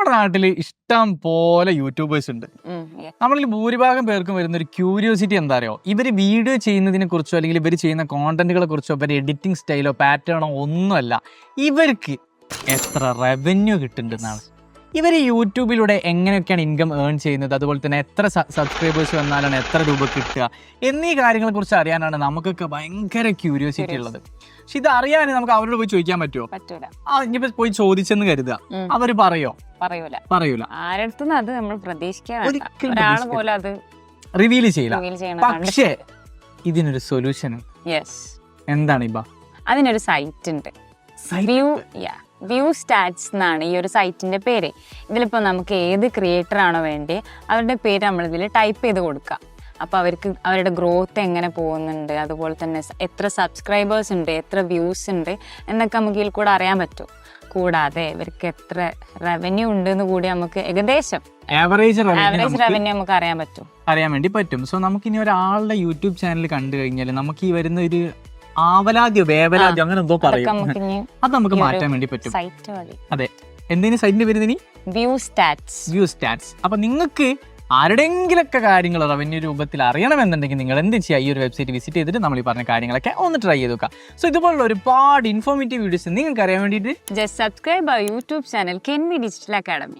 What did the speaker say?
നമ്മുടെ നാട്ടിൽ ഇഷ്ടം പോലെ യൂട്യൂബേഴ്സ് ഉണ്ട്. നമ്മളിൽ ഭൂരിഭാഗം പേർക്കും വരുന്ന ഒരു ക്യൂരിയോസിറ്റി എന്താ അറിയോ ഇവർ വീഡിയോ ചെയ്യുന്നതിനെ കുറിച്ചോ അല്ലെങ്കിൽ ഇവർ ചെയ്യുന്ന കോണ്ടന്റുകളെ കുറിച്ചോ ഇവർ എഡിറ്റിംഗ് സ്റ്റൈലോ പാറ്റേണോ ഒന്നുമല്ല. ഇവർക്ക് എത്ര റവന്യൂ കിട്ടുന്നുണ്ടെന്നാണ്. ഇവർ യൂട്യൂബിലൂടെ എങ്ങനെയൊക്കെയാണ് ഇൻകം ഏൺ ചെയ്യുന്നത്? അതുപോലെ തന്നെ എത്ര സബ്സ്ക്രൈബേഴ്സ് വന്നാലാണ് എത്ര രൂപ കിട്ടുക? എന്നീ കാര്യങ്ങളെ കുറിച്ച് അറിയാനാണ് നമുക്കൊക്കെ ഭയങ്കര ക്യൂരിയോസിറ്റി ഉള്ളത്. പക്ഷെ ഇത് അറിയാൻ നമുക്ക് അവരോട് പോയി ചോദിക്കാൻ പറ്റുമോ പറ്റൂല. ആ ഇനിയിപ്പോ പോയി ചോദിച്ചെന്ന് കരുതുക. അവർ പറയോ? പറയൂല. പറയൂല. ആരടുത്തുനിന്ന് അത് നമ്മൾ പ്രതീക്ഷിക്കാൻ റിവീൽ ചെയ്യില്ല. പക്ഷേ ഇതിനൊരു സൊല്യൂഷൻ എന്താണ് ഇബ? അതിനൊരു സൈറ്റ് ഉണ്ട്. വ്യൂ വ്യൂ സ്റ്റാറ്റ്സ് എന്നാണ് ഈ ഒരു സൈറ്റിന്റെ പേര്. ഇതിലിപ്പോൾ നമുക്ക് ഏത് ക്രിയേറ്ററാണോ ആണോ വേണ്ടി അവരുടെ പേര് നമ്മളിതിൽ ടൈപ്പ് ചെയ്ത് കൊടുക്കുക. അപ്പോൾ അവർക്ക് അവരുടെ ഗ്രോത്ത് എങ്ങനെ പോകുന്നുണ്ട് അതുപോലെ തന്നെ എത്ര സബ്സ്ക്രൈബേഴ്സ് ഉണ്ട് എത്ര വ്യൂസ് ഉണ്ട് എന്നൊക്കെ നമുക്ക് ഇതിൽ കൂടെ അറിയാൻ പറ്റും. കൂടാതെ ഇവർക്ക് എത്ര റവന്യൂ ഉണ്ട് എന്ന് കൂടി നമുക്ക് ഏകദേശം ആവറേജ് റവന്യൂ നമുക്ക് അറിയാൻ പറ്റും. അറിയാൻ വേണ്ടി പറ്റും. സോ നമുക്ക് ഇനി ഒരാളുടെ യൂട്യൂബ് ചാനൽ കണ്ടു കഴിഞ്ഞാൽ നമുക്ക് ഈ വരുന്ന ഒരു ആവലാദ്യോ വേവലാദ്യോ അങ്ങനെ എന്തോ പറയും. അത് നമുക്ക് മാറ്റാൻ വേണ്ടി പറ്റും. അതെ. എന്തിനു സൈറ്റിന്റെ പേര് ഇനി? വ്യൂ സ്റ്റാറ്റ്സ് വ്യൂ സ്റ്റാറ്റ്സ് അപ്പൊ നിങ്ങൾക്ക് ആരുടെങ്കിലൊക്കെ കാര്യങ്ങൾ റവന്യൂ രൂപത്തിൽ അറിയണമെന്നുണ്ടെങ്കിൽ നിങ്ങൾ എന്ത് ചെയ്യുക ഈ ഒരു വെബ്സൈറ്റ് വിസിറ്റ് ചെയ്തിട്ട് നമ്മൾ ഈ പറഞ്ഞ കാര്യങ്ങളൊക്കെ ഒന്ന് ട്രൈ ചെയ്ത് നോക്കുക സോ ഇതുപോലുള്ള ഒരുപാട് ഇൻഫോർമേറ്റീവ് വീഡിയോസ് നിങ്ങൾക്ക് അറിയാൻ വേണ്ടിയിട്ട് just subscribe YouTube channel Ken V digital academy